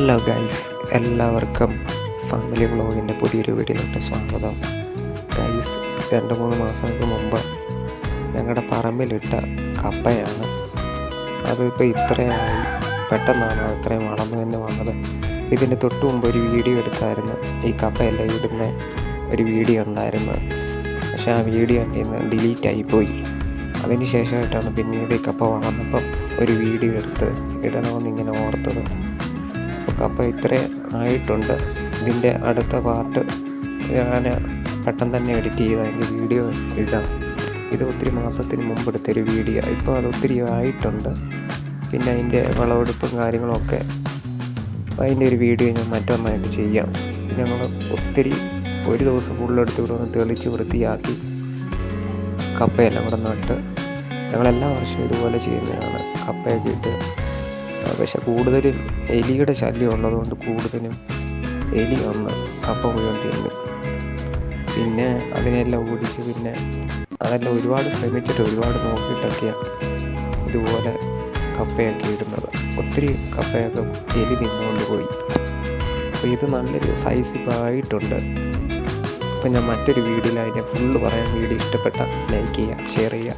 Hello guys എല്ലാവർക്കും family വ്ളോഗിന്റെ പുതിയൊരു വീഡിയോയിലോട്ട് സ്വാഗതം. ഗൈസ് രണ്ട് മൂന്ന് മാസങ്ങൾക്ക് മുമ്പ് ഞങ്ങളുടെ പറമ്പിലിട്ട കപ്പയാണ്. അതിപ്പോൾ ഇത്രയായി. പെട്ടെന്നാണ് അത്രയും വളർന്നു തന്നെ വന്നത്. ഇതിന്റെ തൊട്ട് മുമ്പ് ഒരു വീഡിയോ എടുത്തായിരുന്നു. ഈ കപ്പയെല്ലാം ഇടുന്ന ഒരു വീഡിയോ ഉണ്ടായിരുന്നു. പക്ഷേ ആ വീഡിയോ എന്റെ നിന്ന് ഡിലീറ്റായി പോയി. അതിന് ശേഷമായിട്ടാണ് പിന്നീട് ഈ കപ്പ വളർന്നപ്പം ഒരു വീഡിയോ എടുത്ത് ഇടണമെന്ന് ഇങ്ങനെ ഓർത്തത്. അപ്പോൾ ഇത്രയും ആയിട്ടുണ്ട്. ഇതിന്റെ അടുത്ത പാർട്ട് ഞാൻ പെട്ടെന്ന് തന്നെ എഡിറ്റ് ചെയ്ത്. അതിന്റെ വീഡിയോ ഇടാം. ഇത് ഒത്തിരി മാസത്തിന് മുമ്പ് എടുത്തൊരു വീഡിയോ ഇപ്പോൾ അത് ഒത്തിരി ആയിട്ടുണ്ട്. പിന്നെ അതിന്റെ വിളവെടുപ്പും കാര്യങ്ങളൊക്കെ അതിന്റെ ഒരു വീഡിയോ ഞാൻ മറ്റൊന്നായിട്ട് ചെയ്യാം. ഞങ്ങൾ ഒത്തിരി ഒരു ദിവസം ഫുള്ളെടുത്ത് ഇവിടെ ഒന്ന് തെളിച്ച് വൃത്തിയാക്കി കപ്പയെല്ലാം കൂടെ നട്ട് ഞങ്ങളെല്ലാ വർഷവും ഇതുപോലെ ചെയ്യുന്നതാണ്. കപ്പയൊക്കെ ഇട്ട് പക്ഷെ കൂടുതലും എലിയുടെ ശല്യം ഉള്ളതുകൊണ്ട് കൂടുതലും എലി വന്ന് കപ്പ മുഴുവൻ പിന്നെ അതിനെല്ലാം ഓടിച്ച് പിന്നെ അതെല്ലാം ഒരുപാട് ശ്രമിച്ചിട്ട് ഒരുപാട് നോക്കിയിട്ടൊക്കെയാണ് ഇതുപോലെ കപ്പയൊക്കെ ഇടുന്നത്. ഒത്തിരി കപ്പയൊക്കെ എലി തിന്നുകൊണ്ട് പോയി. അപ്പോൾ ഇത് നല്ലൊരു സൈസ് ഇപ്പോൾ ആയിട്ടുണ്ട്. അപ്പോൾ ഞാൻ മറ്റൊരു വീഡിയോയിൽ അതിന്റെ ഫുള്ള് പറയാൻ വീഡിയോ ഇഷ്ടപ്പെട്ട ലൈക്ക് ചെയ്യുക ഷെയർ ചെയ്യുക.